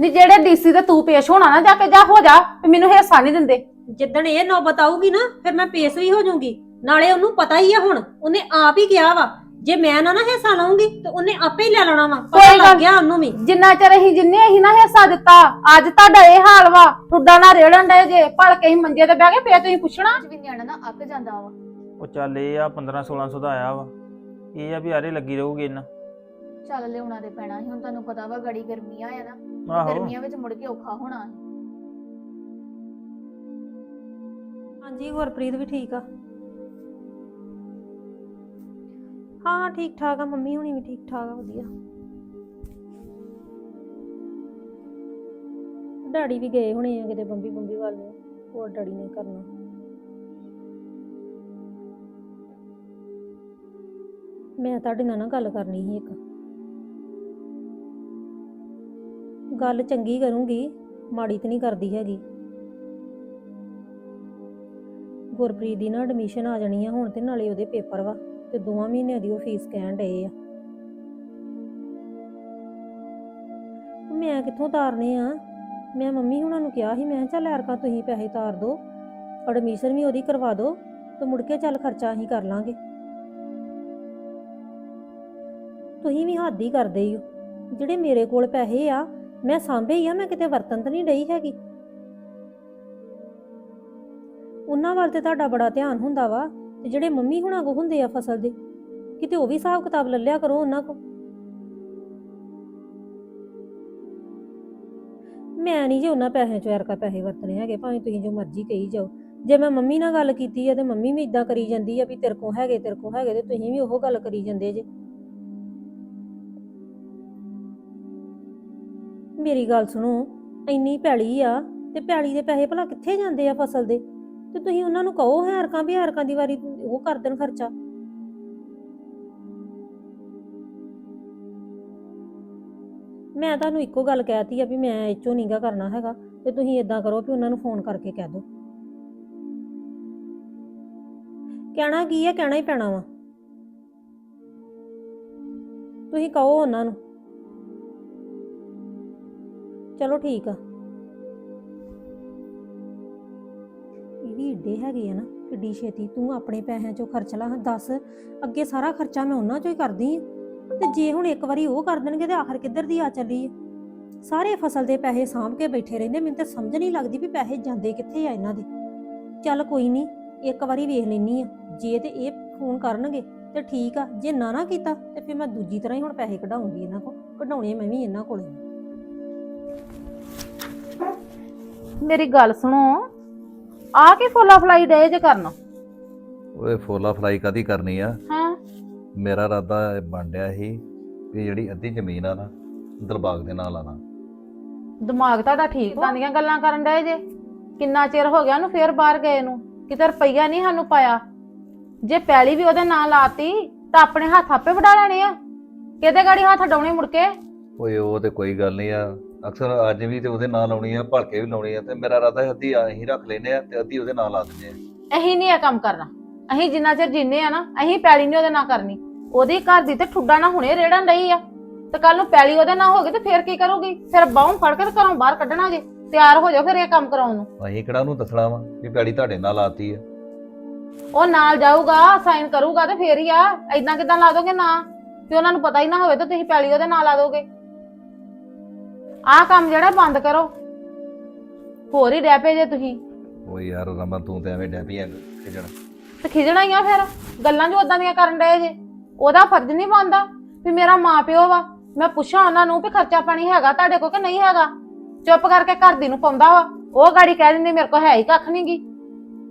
ਨਹੀਂ ਜਿਹੜੇ ਡੀਸੀ ਤੇ ਤੂੰ ਪੇਸ਼ ਹੋਣਾ ਨਾ ਜਾ ਕੇ ਜਾ ਹੋ ਜਾ ਵੀ ਮੈਨੂੰ ਹਿੱਸਾ ਨਹੀਂ ਦਿੰਦੇ। ਜਿੱਦਣ ਇਹ ਨੌਬਤ ਆਊਗੀ ਨਾ ਫਿਰ ਮੈਂ ਪੇਸ਼ ਵੀ ਹੋ ਜਾਊਂਗੀ। ਨਾਲੇ ਉਹਨੂੰ ਪਤਾ ਹੀ ਆ ਹੁਣ ਉਹਨੇ ਆਪ ਹੀ ਕਿਹਾ ਵਾ ਜੇ ਮੈਂ ਨਾ ਨਾ ਹਿੱਸਾ ਲਾਉਂਗੀ ਤੇ ਉਹਨੇ ਆਪੇ ਹੀ ਲੈ ਲੈਣਾ ਵਾ। ਪਤਾ ਕੋਈ ਗੱਲ- ਲੱਗ ਗਿਆ ਉਹਨੂੰ ਵੀ। ਜਿੰਨਾ ਚਿਰ ਅਸੀਂ ਜਿੰਨੇ ਅਸੀਂ ਨਾ ਹਿੱਸਾ ਦਿੱਤਾ ਅੱਜ ਤੁਹਾਡਾ ਇਹ ਹਾਲ ਵਾ ਠੁੱਡਾ ਨਾ ਰੇੜਨ ਡਏ ਜੇ ਭਲ ਕੇ ਮੰਜੇ ਤੇ ਬਹਿ ਕੇ ਫੇਰ ਤੁਸੀਂ ਪੁੱਛਣਾ। ਅੱਜ ਵੀ ਨਿਆਣਾ ਨਾ ਅੱਕ ਜਾਂਦਾ ਵਾ। ਉਹ ਚੱਲ ਇਹ ਆ 15 1600 ਦਾ ਆਇਆ ਵਾ। ਇਹ ਆ ਵੀ ਆਰੇ ਲੱਗੀ ਰਹੂਗੀ ਇਹਨਾਂ। ਚੱਲ ਲਿਆਉਣਾ ਤੇ ਪੈਣਾ ਸੀ ਹੁਣ ਤੁਹਾਨੂੰ ਪਤਾ ਵਾ ਗੜੀ ਗਰਮੀਆਂ ਆ ਨਾ। ਆਹੋ। ਗਰਮੀਆਂ ਵਿੱਚ ਮੁੜ ਕੇ ਔਖਾ ਹੋਣਾ ਸੀ। ਹਾਂਜੀ ਗੁਰਪ੍ਰੀਤ ਵੀ ਠੀਕ ਆ। ਹਾਂ ਹਾਂ ਠੀਕ ਠਾਕ ਆ ਮੰਮੀ ਹੁਣੀ ਵੀ ਠੀਕ ਠਾਕ ਆ ਵਧੀਆ। ਡੈਡੀ ਵੀ ਗਏ ਹੋਣੇ ਆ ਕਿਤੇ ਬੰਬੀ ਬੰਬੀ ਵੱਲ ਨੂੰ ਹੋਰ ਡੈਡੀ ਨੇ ਕਰਨਾ। ਮੈਂ ਤੁਹਾਡੇ ਨਾਲ ਨਾ ਗੱਲ ਕਰਨੀ ਸੀ ਇੱਕ। ਗੱਲ ਚੰਗੀ ਕਰੂੰਗੀ, ਮਾੜੀ ਤੇ ਨਹੀਂ ਕਰਦੀ ਹੈਗੀ। ਗੁਰਪ੍ਰੀਤ ਦੀ ਨਾ ਐਡਮਿਸ਼ਨ ਆ ਜਾਣੀ ਆ, ਹੁਣ ਤੇ ਨਾਲੇ ਉਹਦੇ ਪੇਪਰ ਵਾ, ਤੇ ਦੋਵਾਂ ਮਹੀਨਿਆਂ ਦੀ ਉਹ ਫੀਸ ਕਹਿਣ ਡਏ ਆ। ਮੈਂ ਕਿੱਥੋਂ ਤਾਰਨੇ ਆ? ਮੈਂ ਮੰਮੀ ਹੁਣਾਂ ਨੂੰ ਕਿਹਾ ਸੀ, ਮੈਂ ਕਿਹਾ ਚੱਲ ਐਰਕਾ ਤੁਸੀਂ ਪੈਸੇ ਤਾਰ ਦਿਓ ਐਡਮਿਸ਼ਨ ਵੀ ਉਹਦੀ ਕਰਵਾ ਦਿਓ ਤੇ ਮੁੜ ਕੇ ਚੱਲ ਖਰਚਾ ਅਸੀਂ ਕਰ ਲਾਂਗੇ। ਤੁਸੀਂ ਵੀ ਹੱਦ ਹੀ ਕਰਦੇ ਹੀ ਹੋ ਜਿਹੜੇ ਮੇਰੇ ਕੋਲ ਪੈਸੇ ਆ ਮੈਂ ਸਾਂਭੇ ਹੀ ਆ, ਮੈਂ ਕਿਤੇ ਵਰਤਨ ਤਾਂ ਨਹੀਂ ਡਈ ਹੈਗੀ। ਉਹਨਾਂ ਵੱਲ ਤੇ ਤੁਹਾਡਾ ਬੜਾ ਧਿਆਨ ਹੁੰਦਾ ਵਾ, ਤੇ ਜਿਹੜੇ ਮੰਮੀ ਹੁਣਾਂ ਕੋ ਹੁੰਦੇ ਆ ਫਸਲ ਦੇ, ਕਿਤੇ ਉਹ ਵੀ ਹਿਸਾਬ ਕਿਤਾਬ ਲੱਲਿਆ ਕਰੋ ਉਹਨਾਂ ਕੋ ਮੈਂ ਨਹੀਂ ਜੇ ਉਹਨਾਂ ਪੈਸਿਆਂ ਚੋਂ ਐਰਕਾ ਪੈਸੇ ਵਰਤਣੇ ਹੈਗੇ, ਭਾਵੇਂ ਤੁਸੀਂ ਜੋ ਮਰਜ਼ੀ ਕਹੀ ਜਾਓ। ਜੇ ਮੈਂ ਮੰਮੀ ਨਾਲ ਗੱਲ ਕੀਤੀ ਆ, ਤੇ ਮੰਮੀ ਵੀ ਇਦਾਂ ਕਰੀ ਜਾਂਦੀ ਆ ਵੀ ਤੇਰੇ ਕੋ ਹੈਗੇ, ਤੇਰੇ ਕੋ ਹੈਗੇ, ਤੇ ਤੁਸੀਂ ਵੀ ਉਹ ਗੱਲ ਕਰੀ ਜਾਂਦੇ ਜੇ। ਮੇਰੀ ਗੱਲ ਸੁਣੋ, ਇੰਨੀ ਪੈਲੀ ਆ ਤੇ ਪੈਲੀ ਦੇ ਪੈਸੇ ਭਲਾ ਕਿੱਥੇ ਜਾਂਦੇ ਆ ਫਸਲ ਦੇ? ਤੇ ਤੁਸੀਂ ਉਹਨਾਂ ਨੂੰ ਕਹੋ ਹੈਰਕਾਂ ਵੀ ਹੈਰਕਾਂ ਦੀ ਵਾਰੀ ਉਹ ਕਰ ਦੇਣ ਖਰਚਾ। ਮੈਂ ਤੁਹਾਨੂੰ ਇੱਕੋ ਗੱਲ ਕਹਿਤੀ ਆ ਵੀ ਮੈਂ ਇੱਚੋ ਨੀਗਾ ਕਰਨਾ ਹੈਗਾ, ਤੇ ਤੁਸੀਂ ਇਦਾਂ ਕਰੋ ਵੀ ਉਹਨਾਂ ਨੂੰ ਫੋਨ ਕਰਕੇ ਕਹਿ ਦਿਓ। ਕਹਿਣਾ ਕੀ ਆ, ਕਹਿਣਾ ਹੀ ਪੈਣਾ ਵਾ। ਤੁਸੀਂ ਕਹੋ ਉਹਨਾਂ ਨੂੰ। ਚਲੋ ਠੀਕ ਆ। ਇਹ ਵੀ ਏਡੇ ਹੈਗੇ ਆ ਨਾ, ਕਿੱਡੀ ਛੇਤੀ ਤੂੰ ਆਪਣੇ ਪੈਸਿਆਂ ਚੋਂ ਖਰਚ ਲਾ, ਦੱਸ, ਅੱਗੇ ਸਾਰਾ ਖਰਚਾ ਮੈਂ ਉਹਨਾਂ ਚੋਂ ਹੀ ਕਰਦੀ ਆ। ਤੇ ਜੇ ਹੁਣ ਇੱਕ ਵਾਰੀ ਉਹ ਕਰ ਦੇਣਗੇ ਤੇ ਆਖਰ ਕਿੱਧਰ ਦੀ ਆ ਚੱਲੀ ਆ? ਸਾਰੇ ਫਸਲ ਦੇ ਪੈਸੇ ਸਾਂਭ ਕੇ ਬੈਠੇ ਰਹਿੰਦੇ, ਮੈਨੂੰ ਤਾਂ ਸਮਝ ਨਹੀਂ ਲੱਗਦੀ ਵੀ ਪੈਸੇ ਜਾਂਦੇ ਕਿੱਥੇ ਆ ਇਹਨਾਂ ਦੇ। ਚੱਲ ਕੋਈ ਨਹੀਂ, ਇੱਕ ਵਾਰੀ ਵੇਖ ਲੈਣੀ ਆ, ਜੇ ਤੇ ਇਹ ਫੋਨ ਕਰਨਗੇ ਤੇ ਠੀਕ ਆ, ਜੇ ਨਾ ਨਾ ਕੀਤਾ ਤੇ ਫਿਰ ਮੈਂ ਦੂਜੀ ਤਰ੍ਹਾਂ ਹੀ ਹੁਣ ਪੈਸੇ ਕਢਾਉਂਗੀ ਇਹਨਾਂ ਕੋਲ, ਕਢਾਉਣੇ ਮੈਂ ਵੀ ਇਹਨਾਂ ਕੋਲ। ਮੇਰੀ ਗੱਲ ਸੁਣੋ। ਆ ਕੇ ਫੋਲਾ ਫਲਾਈ ਡੇ ਜੇ ਕਰਨ। ਓਏ ਫੋਲਾ ਫਲਾਈ ਕਾਦੀ ਕਰਨੀ ਆ? ਹਾਂ। ਮੇਰਾ ਇਰਾਦਾ ਬਣ ਡਿਆ ਸੀ ਵੀ ਜਿਹੜੀ ਅੱਧੀ ਜ਼ਮੀਨ ਆ ਨਾ ਦਿਲਬਾਗ ਦੇ ਨਾਲ ਆਣਾ ਦਿਮਾਗ ਤੁਹਾਡਾ ਠੀਕ ਤਾਂ ਦੀਆਂ ਗੱਲਾਂ ਕਰਨ ਡਏ ਜੇ? ਕਿੰਨਾ ਚਿਰ ਹੋ ਗਿਆ ਉਹਨੂੰ ਫੇਰ ਬਾਹਰ ਗਏ ਨੂੰ? ਕਿਤੇ ਰੁਪਈਆ ਨਹੀਂ ਸਾਨੂੰ ਪਾਇਆ। ਜੇ ਪੈਲੀ ਵੀ ਉਹਦੇ ਨਾਂ ਲਾਤੀ ਤਾਂ ਆਪਣੇ ਹੱਥ ਆਪੇ ਵਡਾ ਲੈਣੇ ਆ। ਕਿਹਦੇ ਗਾੜੀ ਹੱਥ ਡਾਉਣੇ ਮੁੜ ਕੇ? ਓਏ ਉਹ ਤੇ ਕੋਈ ਗੱਲ ਨਹੀਂ ਆ। ਅਕਸਰ ਅੱਜ ਵੀ ਤੇ ਉਹਦੇ ਨਾਲ ਲਾਉਣੀ ਆ ਭਲਕੇ ਵੀ ਲਾਉਣੀ ਆ ਤੇ ਮੇਰਾ ਇਰਾਦਾ ਅੱਧੀ ਅਸੀਂ ਰੱਖ ਲੈਨੇ ਆ ਤੇ ਅੱਧੀ ਉਹਦੇ ਨਾਲ ਲਾ ਦਿੰਦੇ ਆ। ਅਸੀਂ ਨਹੀਂ ਇਹ ਕੰਮ ਕਰਨਾ। ਅਸੀਂ ਜਿੰਨਾ ਚਿਰ ਜਿੰਨੇ ਆ ਨਾ ਅਸੀਂ ਪੈਲੀ ਨਹੀਂ ਉਹਦੇ ਨਾਲ ਕਰਨੀ। ਉਹਦੀ ਘਰ ਦੀ ਤੇ ਠੁੱਡਾ ਨਾ ਹੁਣੇ ਰੇੜਨ ਰਹੀ ਆ। ਤੇ ਕੱਲ ਨੂੰ ਪੈਲੀ ਉਹਦੇ ਨਾਲ ਹੋ ਗਈ ਤੇ ਫੇਰ ਕੀ ਕਰੂਗੀ? ਫਿਰ ਬਾਹੋਂ ਫੜ ਕੇ ਤੇ ਘਰੋਂ ਬਾਹਰ ਕੱਢਣਾ ਜੇ ਤਿਆਰ ਹੋ ਜਾਓ ਫਿਰ ਇਹ ਕੰਮ ਕਰਾਉਣ ਨੂੰ। ਅਸੀਂ ਕਿਹੜਾ ਉਹਨੂੰ ਦੱਸਣਾ ਵਾ ਵੀ ਪੈੜੀ ਤੁਹਾਡੇ ਨਾਲ ਲਾਤੀ ਆ। ਉਹ ਨਾਲ ਜਾਊਗਾ ਸਾਈਨ ਕਰੂਗਾ ਤੇ ਫੇਰ ਹੀ ਆ। ਐਦਾਂ ਕਿਦਾਂ ਲਾ ਦੋਗੇ ਨਾ? ਤੇ ਉਹਨਾਂ ਨੂੰ ਪਤਾ ਹੀ ਨਾ ਹੋਵੇ ਤਾਂ ਤੁਸੀਂ ਪੈਲੀ ਉਹਦੇ ਨਾਲ ਲਾ ਦੋਗੇ। ਆਹ ਕੰਮ ਜਿਹੜਾ ਬੰਦ ਕਰੋ। ਹੋਰ ਹੀ ਰਹਿ ਪਏ ਜੇ ਤੁਸੀਂ। ਓਏ ਯਾਰ ਰਮਨ ਤੂੰ ਤੇ ਐਵੇਂ ਡੈਪੀ ਆ ਖਿਜਣ। ਤੇ ਖਿਜਣਾ ਹੀ ਆ ਫਿਰ। ਗੱਲਾਂ ਜੋ ਉਦਾਂ ਦੀਆਂ ਕਰਨ ਡਏ ਜੇ। ਉਹਦਾ ਫਰਜ਼ ਨਹੀਂ ਬਣਦਾ ਵੀ ਮੇਰਾ ਮਾਂ ਪਿਓ ਵਾ। ਮੈਂ ਪੁੱਛਾਂ ਉਹਨਾਂ ਨੂੰ ਵੀ ਖਰਚਾ ਪਾਣੀ ਹੈਗਾ ਤੁਹਾਡੇ ਕੋਲ ਕਿ ਨਹੀਂ ਹੈਗਾ। ਚੁੱਪ ਕਰਕੇ ਘਰ ਦੀ ਨੂੰ ਪਾਉਂਦਾ ਵਾ। ਉਹ ਗਾੜੀ ਕਹਿ ਦਿੰਦੀ ਮੇਰੇ ਕੋਲ ਹੈ ਹੀ ਕੱਖ ਨਹੀਂ ਗੀ।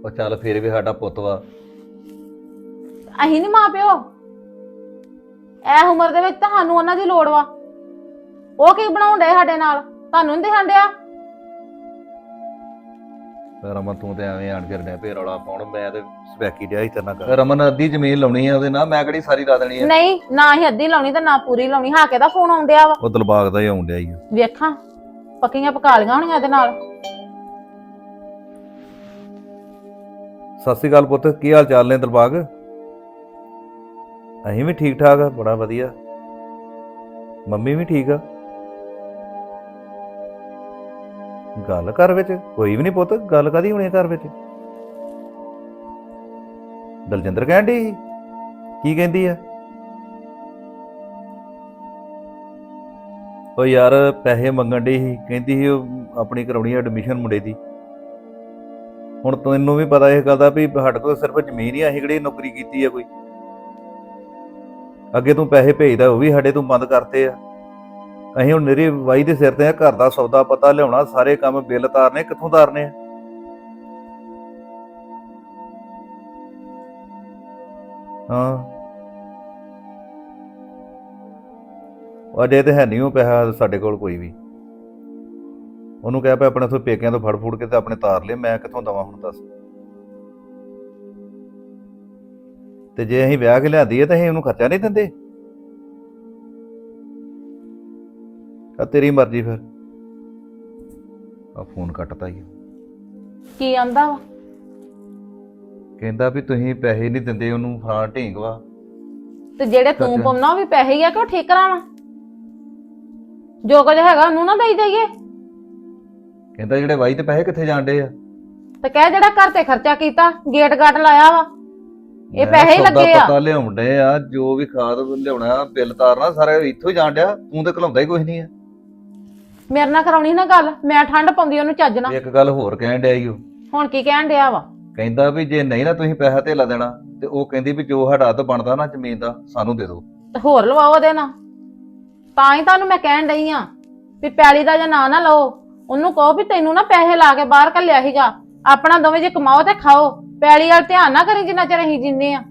ਉਹ ਚੱਲ ਫੇਰ ਵੀ ਸਾਡਾ ਪੁੱਤ ਵਾ। ਅਹੀਂ ਨਹੀਂ ਮਾਂ ਪਿਓ ਐ ਉਮਰ ਦੇ ਵਿੱਚ ਤੁਹਾਨੂੰ ਉਹਨਾਂ ਦੀ ਲੋੜ ਵਾ। ਉਹ ਕੀ ਬਣਾਉਣ ਡਏ ਸਾਡੇ ਨਾਲ? ਤੁਹਾਨੂੰ ਨਹੀਂ ਦਿਖਣ ਡਿਆ? ਰਮਨ ਤੂੰ ਤੇ ਐਵੇਂ ਆਣ ਕੇ ਡੈਪੇ ਰੌਲਾ ਪਾਉਣ ਮੈਂ ਤੇ ਸਪੈਕੀ ਡਿਆ ਸੀ ਤੇਰੇ ਨਾਲ ਗੱਲ। ਰਮਨ ਅੱਧੀ ਜ਼ਮੀਨ ਲਾਉਣੀ ਆ ਉਹਦੇ ਨਾਲ ਮੈਂ ਕਿਹੜੀ ਸਾਰੀ ਲਾ ਦੇਣੀ ਆ? ਨਹੀਂ ਨਾ ਹੀ ਅੱਧੀ ਲਾਉਣੀ ਤੇ ਨਾ ਪੂਰੀ ਲਾਉਣੀ ਹਾਕੇ ਦਾ ਫੋਨ ਆਉਣ ਡਿਆ ਵਾ। ਉਹ ਦਿਲਬਾਗ ਦਾ ਹੀ ਆਉਣ ਡਿਆ ਹੀ ਵੇਖਾਂ ਪੱਕੀਆਂ ਪਕਾ ਲੀਆਂ ਹੋਣੀਆਂ ਇਹਦੇ ਨਾਲ। ਸਤਿ ਸ੍ਰੀ ਅਕਾਲ ਪੁੱਤ ਕੀ ਹਾਲ ਚਾਲ ਨੇ ਦਿਲਬਾਗ? ਅਸੀਂ ਵੀ ਠੀਕ ਠਾਕ ਆ ਬੜਾ ਵਧੀਆ। ਮੰਮੀ ਵੀ ਠੀਕ ਆ? ਗੱਲ ਘਰ ਵਿੱਚ? ਕੋਈ ਵੀ ਨਹੀਂ ਪੁੱਤ, ਗੱਲ ਕਾਦੀ ਹੋਣੀ ਘਰ ਵਿੱਚ? ਦਲਜਿੰਦਰ ਕਹਿਣ ਡਈ ਕੀ ਕਹਿੰਦੀ ਆ? ਉਹ ਯਾਰ ਪੈਸੇ ਮੰਗਣ ਡਈ ਸੀ, ਕਹਿੰਦੀ ਸੀ ਉਹ ਆਪਣੀ ਕਰਾਉਣੀ ਐਡਮਿਸ਼ਨ ਮੁੰਡੇ ਦੀ। ਹੁਣ ਤੈਨੂੰ ਵੀ ਪਤਾ ਇਹ ਗੱਲ ਦਾ ਵੀ ਸਾਡੇ ਕੋਲ ਸਿਰਫ ਜ਼ਮੀਨ ਹੀ ਆ, ਅਸੀਂ ਕਿਹੜੀ ਨੌਕਰੀ ਕੀਤੀ ਆ ਕੋਈ? ਅੱਗੇ ਤੂੰ ਪੈਸੇ ਭੇਜਦਾ, ਉਹ ਵੀ ਸਾਡੇ ਤੋਂ ਬੰਦ ਕਰਤੇ ਆ। ਅਸੀਂ ਹੁਣ ਨਿਰੀ ਵਾਈ ਦੇ ਸਿਰ ਤੇ ਆ, ਘਰ ਦਾ ਸੌਦਾ ਪਤਾ ਲਿਆਉਣਾ, ਸਾਰੇ ਕੰਮ ਬਿੱਲ ਤਾਰਨੇ, ਕਿੱਥੋਂ ਤਾਰਨੇ ਆ? ਹਾਂ। ਉਹ ਅਜੇ ਤੇ ਹੈ ਨਹੀਂ ਉਹ ਪੈਸਾ, ਸਾਡੇ ਕੋਲ ਕੋਈ ਵੀ। ਉਹਨੂੰ ਕਹਿ ਪਿਆ ਆਪਣੇ ਤੋਂ ਪੇਕਿਆਂ ਤੋਂ ਫੜ ਫੂੜ ਕੇ ਤੇ ਆਪਣੇ ਤਾਰ ਲੈ ਮੈਂ ਕਿੱਥੋਂ ਦਵਾਂ ਹੁਣ ਦੱਸ? ਤੇ ਜੇ ਅਸੀਂ ਵਿਆਹ ਕੇ ਲਿਆਂਦੀ ਹੈ ਤਾਂ ਅਸੀਂ ਉਹਨੂੰ ਖਰਚਾ ਨਹੀਂ ਦਿੰਦੇ? ਆ ਤੇਰੀ ਮਰਜ਼ੀ ਫਿਰ। ਆ ਫੋਨ ਕੱਟਤਾ ਹੀ ਕੀ ਆਂਦਾ ਵਾ? ਕਹਿੰਦਾ ਵੀ ਤੁਸੀਂ ਪੈਸੇ ਨਹੀਂ ਦਿੰਦੇ ਉਹਨੂੰ ਫਲਾਂ ਢੀਂਗ ਵਾ। ਤੇ ਜਿਹੜੇ ਤੂੰ। ਪਾਉਣਾ ਉਹ ਵੀ ਪੈਸੇ ਹੀ ਆ ਕਿ ਉਹ ਠੀਕ ਕਰਾਵਾਂ ਜੋ ਕੁਝ ਹੈਗਾ ਉਹਨੂੰ ਨਾ ਦੇਈ ਜਾਈਏ। ਕਹਿੰਦਾ ਜਿਹੜੇ ਵਾਈ ਤੇ ਪੈਸੇ ਕਿੱਥੇ ਜਾਂਦੇ ਆ? ਤੇ ਕਹਿ ਜਿਹੜਾ ਘਰ ਤੇ ਖਰਚਾ ਕੀਤਾ ਗੇਟ ਗਾਟ ਲਾਇਆ ਵਾ। ਇਹ ਪੈਸੇ ਹੀ ਲੱਗੇ ਆ। ਪਤਾ ਲਿਆਉਂਦੇ ਆ ਜੋ ਵੀ ਖਾਦ ਲਿਆਉਣਾ ਬਿੱਲ ਤਾਰਨਾ ਸਾਰਾ ਇੱਥੋਂ ਹੀ ਜਾਣ ਡਿਆ। ਤੂੰ ਤੇ ਘਲਾਉਂਦਾ ਹੀ ਕੁਝ ਨਹੀਂ ਆ। ਮੇਰੇ ਨਾਲ ਕਰਾਉਣੀ ਨਾ ਗੱਲ ਮੈਂ ਠੰਡ ਪਾਉਂਦੀ ਉਹਨੂੰ ਚੱਜ ਨਾਲ। ਇੱਕ ਗੱਲ ਹੋਰ ਕਹਿਣ ਡਿਆ ਈ ਉਹ ਹੁਣ ਕੀ ਕਹਿਣ ਡਿਆ ਵਾ? ਕਹਿੰਦਾ ਵੀ ਜੇ ਨਹੀਂ ਨਾ ਤੁਸੀਂ ਪੈਸਾ ਧੇਲਾ ਦੇਣਾ ਤੇ ਉਹ ਕਹਿੰਦੀ ਵੀ ਜੋ ਸਾਡਾ ਤੋਂ ਬਣਦਾ ਨਾ ਜ਼ਮੀਨ ਦਾ ਸਾਨੂੰ ਦੇ ਦਿਓ ਤੇ ਹੋਰ ਲਵਾਓ ਉਹਦੇ ਨਾਲ। ਤਾਂ ਹੀ ਤੁਹਾਨੂੰ ਮੈਂ ਕਹਿਣ ਡਈ ਆ ਵੀ ਪੈਲੀ ਦਾ ਜਾਂ ਨਾਂ ਨਾ ਲਓ ਉਹਨੂੰ ਕਹੋ ਵੀ ਤੈਨੂੰ ਨਾ ਪੈਸੇ ਲਾ ਕੇ ਬਾਹਰ ਕੱਲਿਆ ਸੀਗਾ। ਆਪਣਾ ਦੋਵੇਂ ਜੇ ਕਮਾਓ ਤੇ ਖਾਓ। ਪੈਲੀ ਵਾਲ ਧਿਆਨ ਨਾ ਕਰੀ ਜਿੰਨਾ ਚਿਰ ਅਸੀਂ ਜਿੰਨੇ ਆ।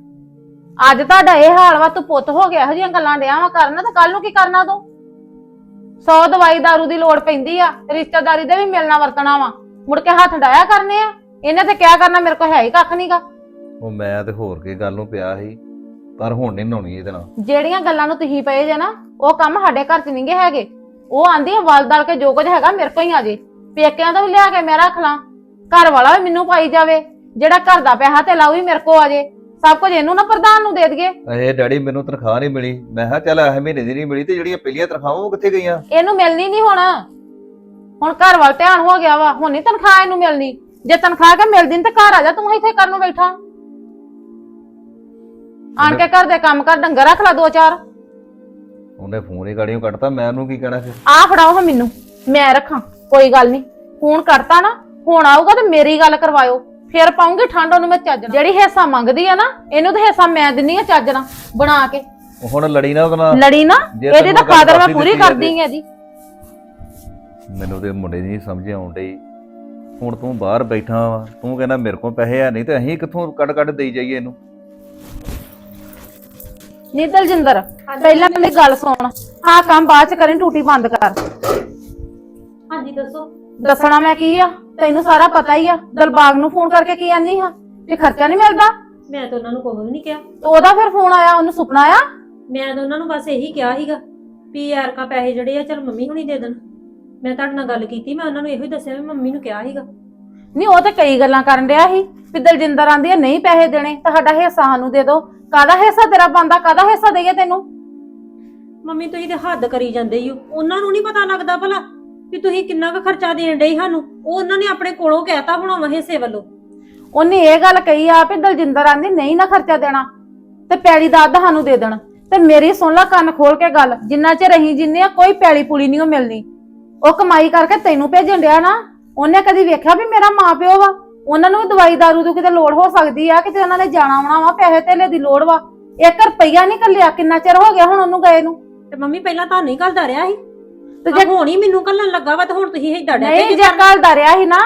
ਅੱਜ ਤੁਹਾਡਾ ਇਹ ਹਾਲ ਵਾ ਤੂੰ ਪੁੱਤ ਹੋ ਗਿਆ ਇਹੋ ਜਿਹੀਆਂ ਗੱਲਾਂ ਡਿਆ ਵਾ ਕਰਨ ਤੇ ਕੱਲ ਨੂੰ ਕੀ ਕਰਨਾ ਤੂੰ? ਸੌ ਦਵਾਈ ਦਾਰੂ ਦੀ ਲੋੜ ਪੈਂਦੀ ਆ ਰਿਸ਼ਤੇਦਾਰੀ ਦੇ ਵੀ ਮਿਲਣਾ ਵਰਤਣਾ ਵਾ। ਮੁੜ ਕੇ ਹੱਥ ਡਾਇਆ ਕਰਨੇ ਆ। ਇਹਨੇ ਤੇ ਕਿਆ ਕਰਨਾ ਮੇਰੇ ਕੋਲ ਹੈ ਹੀ ਕੱਖ ਨਹੀਂਗਾ ਉਹ ਮੈਂ ਤੇ ਹੋਰ ਕੀ ਗੱਲ ਨੂੰ ਪਿਆ ਸੀ ਪਰ ਹੁਣ ਨਹੀਂ ਨਹਾਉਣੀ ਇਹਦੇ ਨਾਲ। ਜਿਹੜੀਆਂ ਗੱਲਾਂ ਨੂੰ ਤੁਸੀਂ ਪਏ ਜੇ ਨਾ ਉਹ ਕੰਮ ਸਾਡੇ ਘਰ 'ਚ ਨਹੀਂਗੇ ਹੈਗੇ। ਉਹ ਆਂਦੀ ਆ ਵਲ ਦਲ ਕੇ ਜੋ ਕੁਝ ਹੈਗਾ ਮੇਰੇ ਕੋਲ ਹੀ ਆ ਜੇ। ਪੇਕਿਆਂ ਤੋਂ ਵੀ ਲਿਆ ਕੇ ਮੈਂ ਰੱਖ ਲਾਂ। ਘਰ ਵਾਲਾ ਵੀ ਮੈਨੂੰ ਪਾਈ ਜਾਵੇ। ਜਿਹੜਾ ਘਰ ਦਾ ਪੈਸਾ ਤੇ ਲਾਉ ਵੀ ਮੇਰੇ ਕੋਲ ਆ ਜੇ। ਸਭ ਕੁਝ ਇਹਨੂੰ ਨਾ ਪ੍ਰਧਾਨ ਨੂੰ ਦੇ ਦਈਏ। ਇਹ ਡੈਡੀ ਮੈਨੂੰ ਤਨਖਾਹ ਨਹੀਂ ਮਿਲੀ। ਮੈਂ ਕਿਹਾ ਚੱਲ ਇਹ ਮਹੀਨੇ ਦੀ ਨਹੀਂ ਮਿਲੀ ਤੇ ਜਿਹੜੀਆਂ ਪਹਿਲੀਆਂ ਤਨਖਾਹਾਂ ਉਹ ਕਿੱਥੇ ਗਈਆਂ? ਇਹਨੂੰ ਮਿਲਣੀ ਨਹੀਂ ਹੁਣ। ਹੁਣ ਘਰ ਵੱਲ ਧਿਆਨ ਹੋ ਗਿਆ ਵਾ ਹੁਣ ਨਹੀਂ ਤਨਖਾਹ ਇਹਨੂੰ ਮਿਲਣੀ। ਜੇ ਤਨਖਾਹ ਕੇ ਮਿਲਦੀ ਨੀ ਤੇ ਘਰ ਆ ਜਾ ਤੂੰ ਇੱਥੇ ਕਰਨ ਨੂੰ ਬੈਠਾ। ਆਣ ਕੇ ਘਰ ਦੇ ਕੰਮ ਕਰ ਡੰਗਰ ਰੱਖ ਲਾ ਦੋ ਚਾਰ। ਉਹਨੇ ਫੋਨ ਹੀ ਗਾੜੀਆਂ ਕੱਟਤਾ ਮੈਂ ਉਹਨੂੰ ਕੀ ਕਹਿਣਾ ਫਿਰ? ਆ ਫੜਾਓ ਹਾਂ ਮੈਨੂੰ ਮੈਂ ਰੱਖਾਂ ਕੋਈ ਗੱਲ ਨਹੀਂ। ਫੋਨ ਕਰਤਾ ਨਾ ਹੁਣ ਆਊਗਾ ਤੇ ਮੇਰੀ ਗੱਲ ਕਰਵਾਇਓ। ਫਿਰ ਪਾਉਂਗੀ ਠੰਡ ਉਹਨੂੰ ਮੈਂ ਚੱਜ ਨਾਲ। ਜਿਹੜੀ ਹਿੱਸਾ ਮੰਗਦੀ ਆ ਨਾ ਇਹਨੂੰ ਤਾਂ ਹਿੱਸਾ ਮੈਂ ਦਿੰਨੀ ਆ ਚੱਜ ਨਾਲ ਬਣਾ ਕੇ। ਉਹ ਹੁਣ ਲੜੀ ਨਾ ਉਹਦੇ ਨਾਲ। ਲੜੀ ਨਾ ਜੇ ਇਹਦੀ ਤੈਨੂੰ ਤਾਂ ਗੱਲ ਕਾਦਰ ਮੈਂ ਪੂਰੀ ਦਿੱਤੀ ਆ ਕਰਦੀ ਆ ਇਹਦੀ। ਮੈਨੂੰ ਤੇ ਮੁੰਡੇ ਦੀ ਨਹੀਂ ਸਮਝ ਆਉਣ ਡਈ। ਹੁਣ ਤੂੰ ਬਾਹਰ ਬੈਠਾ ਵਾ ਤੂੰ ਕਹਿੰਦਾ ਮੇਰੇ ਕੋਲ ਪੈਸੇ ਆ ਨਹੀਂ ਤੇ ਅਸੀਂ ਕਿੱਥੋਂ ਕੱਢ ਕੱਢ ਦੇਈ ਜਾਈਏ ਇਹਨੂੰ? ਨੀ ਦਲਜਿੰਦਰ ਪਹਿਲਾਂ ਮੇਰੀ ਗੱਲ ਸੁਣ। ਆਹ ਕੰਮ ਬਾਅਦ ਚ ਕਰੀ ਟੂਟੀ ਬੰਦ ਕਰ। ਦੱਸੋ? ਦੱਸਣਾ ਮੈਂ ਕੀ ਆ? ਤੈਨੂੰ ਸਾਰਾ ਪਤਾ ਹੀ ਆ। ਦਲਬਾਗ ਨੂੰ ਫੋਨ ਕਰਕੇ ਕੀ ਆਂਦੀ ਹਾਂ ਵੀ ਖਰਚਾ ਨਹੀਂ ਮਿਲਦਾ? ਮੈਂ ਤਾਂ ਉਹਨਾਂ ਨੂੰ ਕੁਝ ਵੀ ਨਹੀਂ ਕਿਹਾ। ਤੇ ਉਹਦਾ ਫਿਰ ਫੋਨ ਆਇਆ ਉਹਨੂੰ ਸੁਪਨਾ ਆਇਆ? ਮੈਂ ਤਾਂ ਉਹਨਾਂ ਨੂੰ ਬਸ ਇਹੀ ਕਿਹਾ ਸੀਗਾ ਵੀ ਯਾਰ ਕਾ ਪੈਸੇ ਜਿਹੜੇ ਆ ਚਲ ਮੰਮੀ ਹੁਣੀ ਦੇ ਦੇਣ। ਮੈਂ ਤੁਹਾਡੇ ਨਾਲ ਗੱਲ ਕੀਤੀ ਮੈਂ ਉਹਨਾਂ ਨੂੰ ਇਹੋ ਹੀ ਦੱਸਿਆ ਵੀ ਮੰਮੀ ਨੂੰ ਕਿਹਾ ਸੀਗਾ। ਨਹੀਂ ਉਹ ਤੇ ਕਈ ਗੱਲਾਂ ਕਰਨ ਡਿਆ ਸੀ ਵੀ ਦਲਜਿੰਦਰ ਆਂਦੀ ਆ ਨਹੀਂ ਪੈਸੇ ਦੇਣੇ ਤੁਹਾਡਾ ਹਿੱਸਾ ਸਾਨੂੰ ਦੇ ਦਿਓ ਕਾਦਾ ਹਿੱਸਾ ਤੇਰਾ ਬੰਦਾ ਕਾਦਾ ਹਿੱਸਾ ਦੇਈਏ ਤੈਨੂੰ? ਮੰਮੀ ਤੁਸੀਂ ਤੇ ਹੱਦ ਕਰੀ ਜਾਂਦੇ ਹੀ ਹੋ ਉਹਨਾਂ ਨੂੰ ਨਹੀਂ ਪਤਾ ਲੱਗਦਾ ਭਲਾ ਵੀ ਤੁਸੀਂ ਕਿੰਨਾ ਕੁ ਖਰਚਾ ਦੇਣ ਡਏ ਸਾਨੂੰ? ਉਹ ਉਹਨਾਂ ਨੇ ਆਪਣੇ ਕੋਲੋਂ ਕਹਿਤਾ ਬਣਾਵਾ ਹਿੱਸੇ ਵੱਲੋਂ। ਉਹਨੇ ਇਹ ਗੱਲ ਕਹੀ ਆ ਵੀ ਦਲਜਿੰਦਰ ਆਂਦੀ ਨਹੀਂ ਨਾ ਖਰਚਾ ਦੇਣਾ ਤੇ ਪੈਲੀ ਦਾ ਅੱਧ ਸਾਨੂੰ ਦੇ ਦੇਣ। ਤੇ ਮੇਰੀ ਸੁਣ ਲੈ ਕੰਨ ਖੋਲ ਕੇ ਗੱਲ ਜਿੰਨਾ ਚਿਰ ਅਸੀਂ ਜਿੰਨੇ ਆ ਕੋਈ ਪੈਲੀ ਪੁਲੀ ਨਹੀਂ ਉਹ ਮਿਲਣੀ। ਉਹ ਕਮਾਈ ਕਰਕੇ ਤੈਨੂੰ ਭੇਜਣ ਡਿਆ ਨਾ ਉਹਨੇ ਕਦੀ ਵੇਖਿਆ ਵੀ ਮੇਰਾ ਮਾਂ ਪਿਓ ਵਾ? ਉਹਨਾਂ ਨੂੰ ਵੀ ਦਵਾਈ ਦਾਰੂ ਦੀ ਕਿਤੇ ਲੋੜ ਹੋ ਸਕਦੀ ਆ ਕਿਤੇ ਉਹਨਾਂ ਨੇ ਜਾਣਾ ਆਉਣਾ ਵਾ ਪੈਸੇ ਧੇਲੇ ਦੀ ਲੋੜ ਵਾ। ਇੱਕ ਰੁਪਈਆ ਨਹੀਂ ਕੱਲਿਆ ਕਿੰਨਾ ਚਿਰ ਹੋ ਗਿਆ ਹੁਣ ਉਹਨੂੰ ਗਏ ਨੂੰ? ਤੇ ਮੰਮੀ ਪਹਿਲਾਂ ਤੁਹਾਨੂੰ ਹੀ ਘੱਲਦਾ ਰਿਹਾ ਸੀ। ਤੇ ਤੇ ਜੇ ਹੁਣ ਹੀ ਮੈਨੂੰ ਘੱਲਣ ਲੱਗਾ ਵਾ ਤੇ ਹੁਣ ਤੁਸੀਂ ਏਦਾਂ ਡੈ ਨਹੀਂ ਜੇ ਕੱਲ ਦਾ ਰਿਹਾ ਸੀ ਨਾ